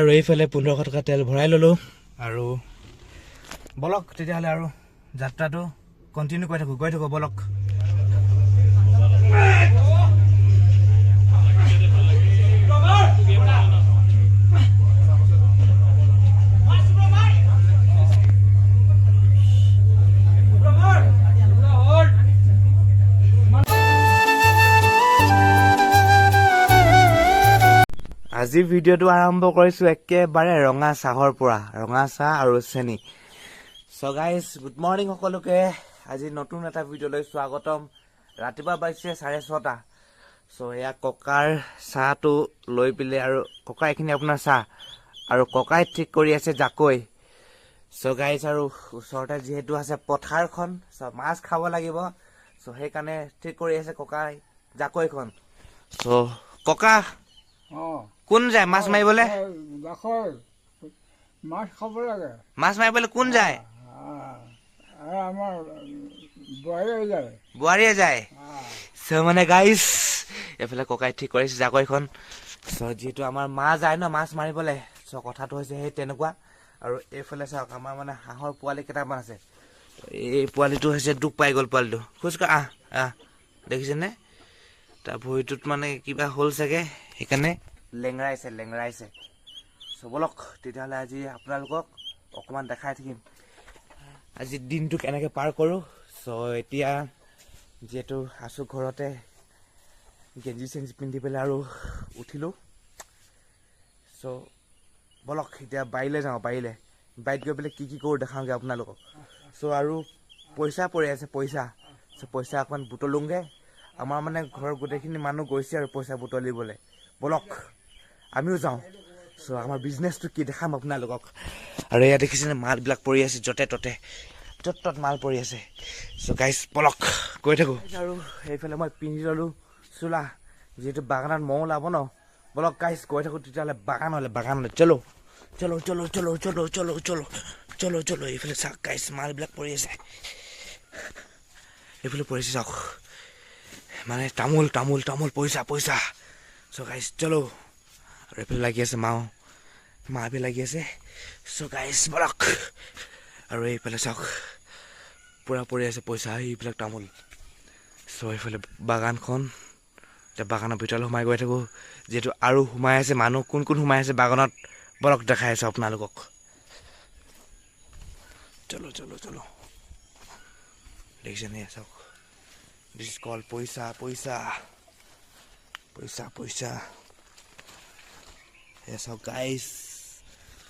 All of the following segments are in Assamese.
আৰু এইফালে পোন্ধৰশ টকা তেল ভৰাই ল'লোঁ। আৰু বলক, তেতিয়াহ'লে আৰু যাত্ৰাটো কণ্টিনিউ কৰি থাকোঁ, গৈ থাকোঁ, বলক। আজিৰ ভিডিঅ'টো আৰম্ভ কৰিছোঁ একেবাৰে ৰঙা চাহৰ পৰা ৰঙা চাহ আৰু চেনি। চ' গাইজ গুড মৰ্ণিং সকলোকে। আজি নতুন এটা ভিডিঅ'লৈ স্বাগতম। ৰাতিপুৱা বাজিছে চাৰে ছটা। চ' এয়া ককাৰ চাহটো লৈ পেলাই আৰু ককা এইখিনি আপোনাৰ চাহ। আৰু ককাই ঠিক কৰি আছে জাকৈ। চ' গাইজ আৰু ওচৰতে যিহেতু আছে পথাৰখন চ' মাছ খাব লাগিব। চ' সেইকাৰণে ঠিক কৰি আছে ককাই জাকৈখন। চ' ককা কোন যায়? মাছ মাৰিবলে? মাছ খাব লাগে। মাছ মাৰিবলৈ কোন যায়? আমাৰ বোৱাৰীয়ে যায়। চ' মানে গাইছ এইফালে ককাই ঠিক কৰিছে জাকৈখন। চ' যিহেতু আমাৰ মা যায় ন মাছ মাৰিবলৈ চ' কথাটো হৈছে সেই তেনেকুৱা। আৰু এইফালে চাওক আমাৰ মানে হাঁহৰ পোৱালি কেইটামান আছে। এই পোৱালিটো হৈছে দুখ পাই গ'ল পোৱালিটো। খোজকাঢ় আহ আহ দেখিছেনে? তাৰ ভৰিটোত মানে কিবা হ'ল চাগে সেইকাৰণে। লেঙৰাইছে লেঙৰাইছে চ' বলক তেতিয়াহ'লে আজি আপোনালোকক অকণমান দেখাই থাকিম। আজি দিনটো কেনেকৈ পাৰ কৰোঁ? চ' এতিয়া যিহেতু আছোঁ ঘৰতে গেঞ্জি চেঞ্জি পিন্ধি পেলাই আৰু উঠিলোঁ। চ' বলক এতিয়া বাৰীলৈ যাওঁ বাৰীলৈ। বাৰীত গৈ পেলাই কি কি কৰোঁ দেখাওঁগৈ আপোনালোকক। চ' আৰু পইচা পৰি আছে পইচা। চ' পইচা অকণমান বুটলোংগৈ আমাৰ মানে ঘৰৰ গোটেইখিনি মানুহ গৈছে আৰু পইচা বুটলিবলৈ। বলক আমিও যাওঁ। চ' আমাৰ বিজনেছটো কি দেখাম আপোনালোকক? আৰু এয়া দেখিছেনে মালবিলাক পৰি আছে য'তে ত'তে। য'ত ত'ত মাল পৰি আছে। চ' গাইজ বলক গৈ থাকোঁ। আৰু সেইফালে মই পিন্ধি ল'লোঁ চোলা যিহেতু বাগানত মহ ওলাব ন। বলক গাইজ গৈ থাকোঁ তেতিয়াহ'লে বাগানলৈ বাগানলৈ। চলো চলো চলো চলো চলো চলো চলো চলো চলো এইফালে চাওক গাইজ মালবিলাক পৰি আছে। এইফালে পৰিছে চাওক। মানে তামোল তামোল তামোল, পইচা পইচা। গাইজ চলো আৰু এইফালে লাগি আছে, মাও মা মাহঁতে লাগি আছে। চ' গাইজ বলক, আৰু এইফালে চাওক, পূৰা পৰি আছে পইচা, এইবিলাক তামোল। চ' এইফালে বাগানখন, এতিয়া বাগানৰ ভিতৰলৈ সোমাই গৈ থাকোঁ। যিহেতু আৰু সোমাই আছে, মানুহ কোন কোন সোমাই আছে বাগানত, বলক দেখাই আছোঁ আপোনালোকক। চলো চলো চলো। দেখিছেনে এয়া This is called poisa, poisa. Poisa, poisa. Guys.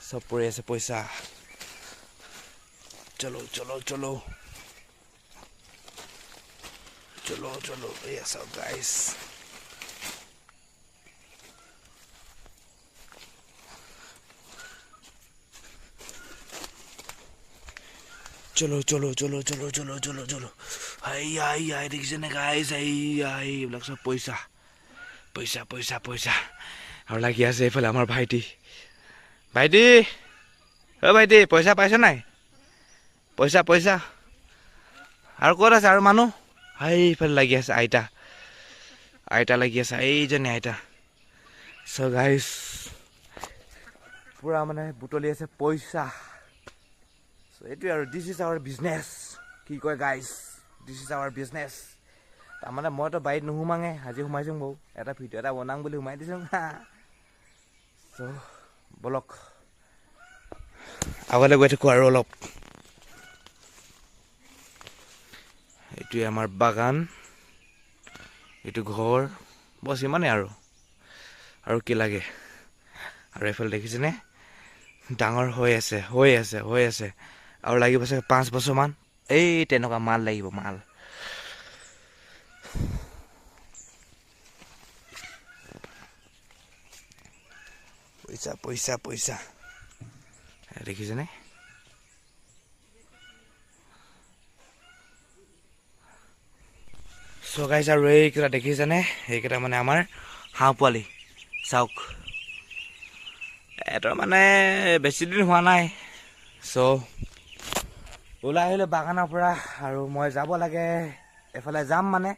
सब पड़े ऐसे पैसा चलो चलो चलो चलो चलो ये सब गाइस चलो चलो चलो चलो चलो चलो আই আই আই দেখিছেনে গাইজ আই আই এইবিলাক চব পইচা পইচা পইচা পইচা আৰু লাগি আছে এইফালে আমাৰ ভাইটি ভাইটি অ' ভাইটি পইচা পাইছ নাই পইচা পইচা আৰু ক'ত আছে আৰু মানুহ এইফালে লাগি আছে আইতা আইতা লাগি আছে এইজনী আইতা চ' গাইজ পূৰা মানে বুটলি আছে পইচা এইটোৱে আৰু দিছ ইজ আৱাৰ বিজনেছ কি কয় guys this is our business তাৰমানে মইতো বাৰীত নোসোমাঙে আজি সোমাইছোঁ বাৰু এটা ভিডিঅ' এটা বনাম বুলি সোমাই দিছোঁ। চ' বলক। আগলৈ গৈ থাকোঁ আৰু অলপ। এইটোৱে আমাৰ বাগান। এইটো ঘৰ। বছ ইমানেই আৰু। আৰু কি লাগে? আৰু এইফালে দেখিছেনে? ডাঙৰ হৈ আছে হৈ আছে হৈ আছে। আৰু লাগিব চাগে পাঁচ বছৰমান। এই তেনেকুৱা মাল লাগিব মাল পইচা পইচা পইচা দেখিছেনে চগাইছে আৰু এইকেইটা দেখিছেনে এইকেইটা মানে আমাৰ হাঁহ পোৱালি চাওক এহঁতৰ মানে বেছি দিন হোৱা নাই চ' ওলাই আহিলোঁ বাগানৰ পৰা আৰু মই যাব লাগে। এফালে যাম মানে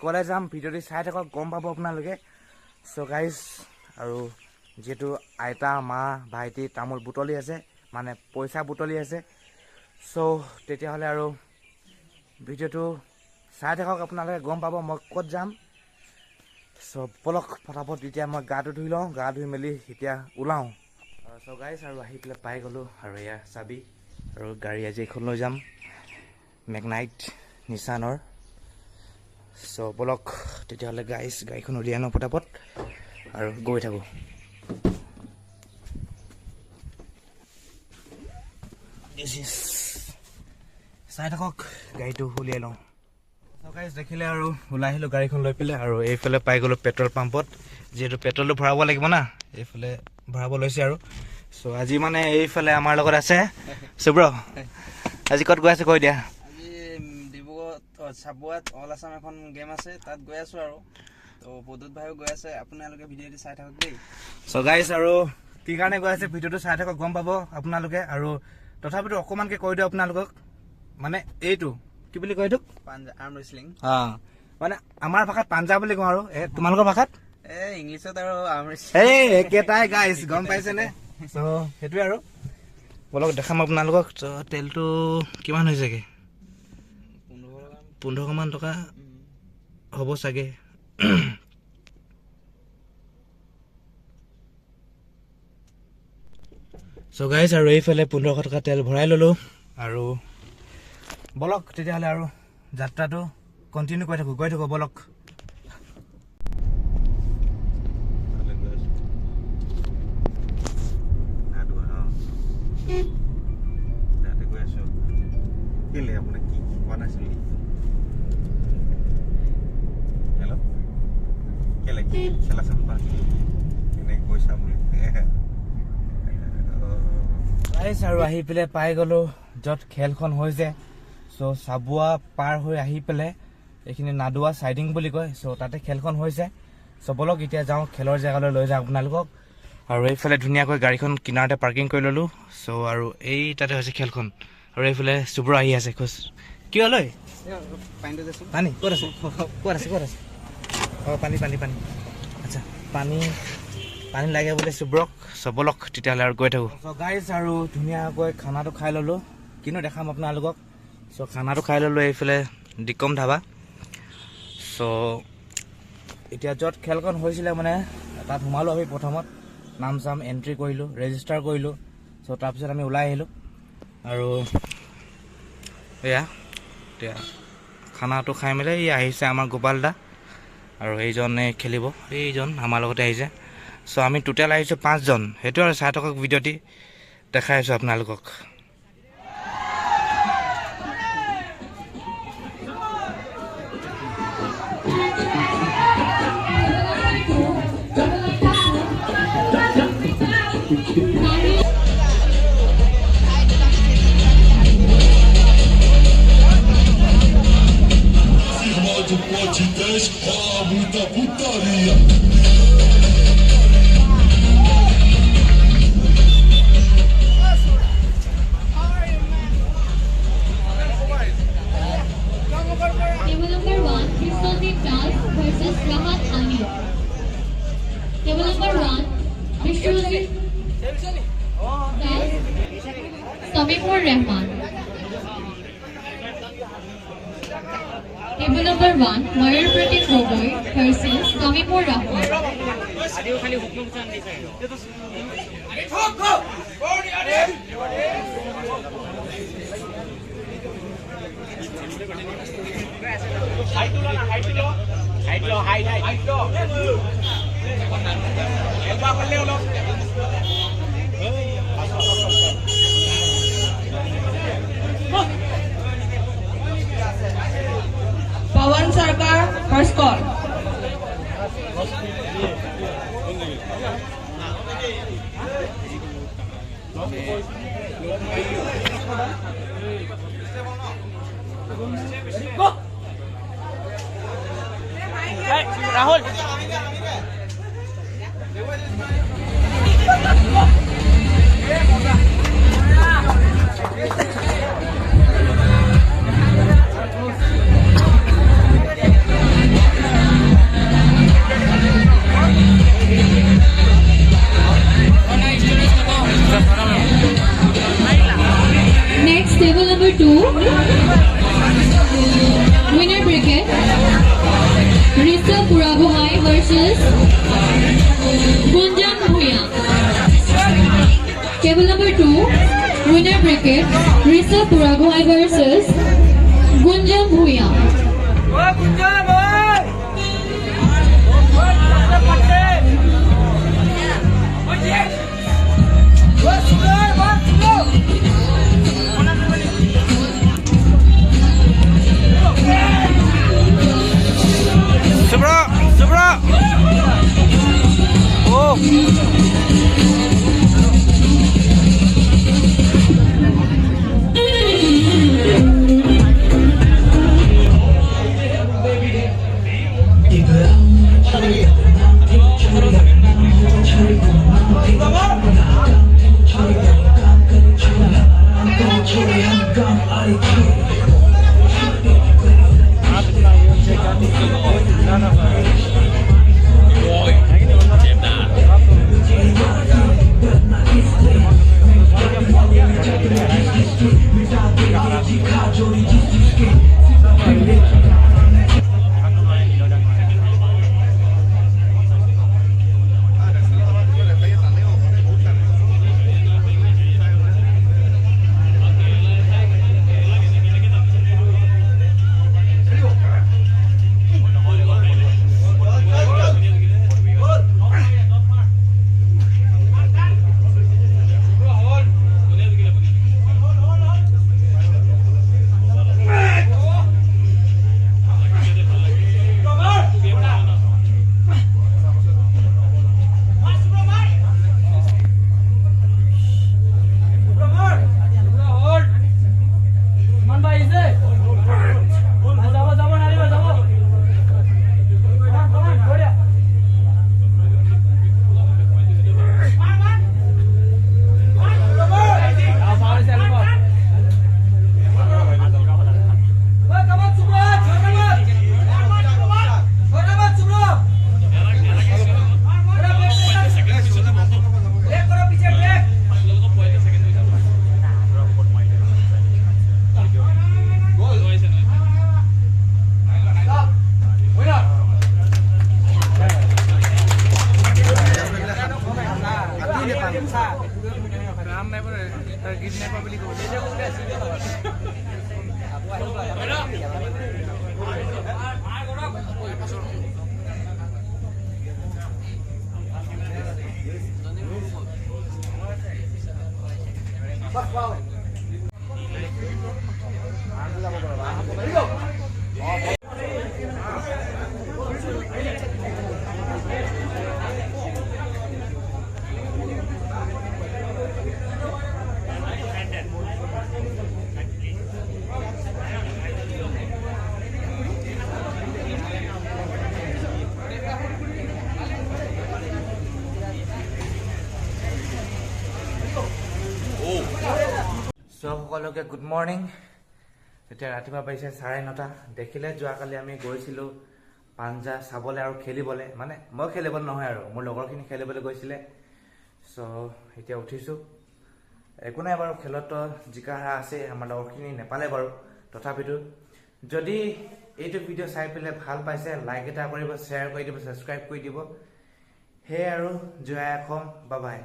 ক'লে যাম ভিডিঅ'টো চাই থাকক গম পাব আপোনালোকে। চ' গাইজ আৰু যিহেতু আইতা মা ভাইটি তামোল বুটলি আছে মানে পইচা বুটলি আছে। চ' তেতিয়াহ'লে আৰু ভিডিঅ'টো চাই থাকক আপোনালোকে গম পাব মই ক'ত যাম। চ' পলক ফটাফট এতিয়া মই গাটো ধুই লওঁ গা ধুই মেলি এতিয়া ওলাওঁ। চ' গাইছ আৰু আহি পেলাই পাই গ'লোঁ আৰু এয়া চাবি। আৰু গাড়ী আজি এইখন লৈ যাম। মেগনাইট নিচানৰ চ' বলক তেতিয়াহ'লে গাইছ গাড়ীখন উলিয়াই আনো পটাপট আৰু গৈ থাকোঁ. চাই থাকক গাড়ীটো উলিয়াই লওঁ। গাইজ দেখিলে আৰু ওলাই আহিলোঁ গাড়ীখন লৈ পেলাই আৰু এইফালে পাই গ'লোঁ পেট্ৰল পাম্পত। যিহেতু পেট্ৰলটো ভৰাব লাগিব না এইফালে ভৰাব লৈছে আৰু। চ' আজি মানে এইফালে আমাৰ লগত আছে। চুব্ৰ আজি ক'ত গৈ আছে কৈ দিয়া। ডিব্ৰুগড়ত চাবুৱাত অল আছাম এখন গেম আছে তাত গৈ আছো আৰু। তো ভাইও গৈ আছে আপোনালোকে ভিডিঅ'টো চাই থাকক দেই। চ' গাইজ আৰু কি কাৰণে গৈ আছে ভিডিঅ'টো চাই থাকক গম পাব আপোনালোকে। আৰু তথাপিতো অকণমানকৈ কৈ দিওঁ আপোনালোকক। মানে এইটো কি বুলি কয় এইটোক? পাঞ্জা আৰ্ম ৰেচলিং। অঁ মানে আমাৰ ভাষাত পাঞ্জাৱ বুলি কওঁ আৰু। এ তোমালোকৰ ভাষাত? এ ইংলিছত আৰু আৰ্ম ৰেচলিং। একেটাই গম পাইছেনে? চ' সেইটোৱে আৰু। বলক দেখাম আপোনালোকক। তেলটো কিমান হৈছেগৈ পোন্ধৰশমান টকা হ'ব চাগে। চ' গাইজ আৰু এইফালে পোন্ধৰশ টকা তেল ভৰাই ল'লোঁ। আৰু বলক তেতিয়াহ'লে আৰু যাত্ৰাটো কণ্টিনিউ কৰি থাকোঁ গৈ থাকোঁ বলক। কেলে কি খেলা চাম পা এনেকৈ কৈছা বুলি গাইজ আৰু আহি পেলাই পাই গ'লোঁ য'ত খেলখন হৈছে। চ' চাবুৱা পাৰ হৈ আহি পেলাই এইখিনি নাদোৱা চাইডিং বুলি কয়। চ' তাতে খেলখন হৈছে। চ' বলক এতিয়া যাওঁ খেলৰ জেগালৈ লৈ যাওঁ আপোনালোকক। আৰু এইফালে ধুনীয়াকৈ গাড়ীখন কিনাৰতে পাৰ্কিং কৰি ল'লোঁ। চ' আৰু এই তাতে হৈছে খেলখন। আৰু এইফালে চুব্ৰ আহি আছে খোজ। কি হ'ল ঐ এই পানীটো দেচোন পানী ক'ত আছে? ক'ত আছে? ক'ত আছে? অঁ পানী পানী পানী। আচ্ছা পানী পানী লাগে বোলে চুব্ৰক। চবলক তেতিয়াহ'লে আৰু গৈ থাকোঁ। চ' গাইজ আৰু ধুনীয়াকৈ খানাটো খাই ল'লোঁ। কিনো দেখাম আপোনালোকক? চ' খানাটো খাই ল'লোঁ এইফালে দিকম ধাবা। চ' এতিয়া য'ত খেলখন হৈছিলে মানে তাত সোমালোঁ আমি প্ৰথমত। নাম চাম এণ্ট্ৰি কৰিলোঁ ৰেজিষ্টাৰ কৰিলোঁ। চ' তাৰপিছত আমি ওলাই আহিলোঁ। আৰু এয়া এতিয়া খানাটো খাই মেলি ই আহিছে আমাৰ গোপাল দা। আৰু এইজনে খেলিব। এইজন আমাৰ লগতে আহিছে। চ' আমি টোটেল আহিছোঁ পাঁচজন। সেইটো আৰু চাই থাকক দেখাই আছোঁ আপোনালোকক। Do pote 10, rola muita putaria. Table number one, Kristodin Das versus Number number one, Mayor Pratik Gogoi versus Tamimur Rahman. Height height height Pawan Sarkar हर्षकॉल Rahul number two, winner bracket, Risa Purabuhai versus Gunjan Bhuya. Table number two, winner bracket, Risa Purabuhai versus Gunjan Bhuya. চ' সকলোকে গুড মৰ্ণিং এতিয়া ৰাতিপুৱা পাইছে চাৰে নটা। দেখিলে যোৱাকালি আমি গৈছিলোঁ পাঞ্জা চাবলৈ আৰু খেলিবলৈ। মানে মই খেলিবলৈ নহয় আৰু মোৰ লগৰখিনি খেলিবলৈ গৈছিলে। চ' এতিয়া উঠিছোঁ। একো নাই বাৰু খেলততো জিকা হাৰা আছে আমাৰ লগৰখিনি নেপালে বাৰু তথাপিতো। যদি এইটো ভিডিঅ' চাই পেলাই ভাল পাইছে লাইক এটা কৰিব শ্বেয়াৰ কৰি দিব ছাবস্ক্ৰাইব কৰি দিব। সেয়াই আৰু জয় অসম বাবাই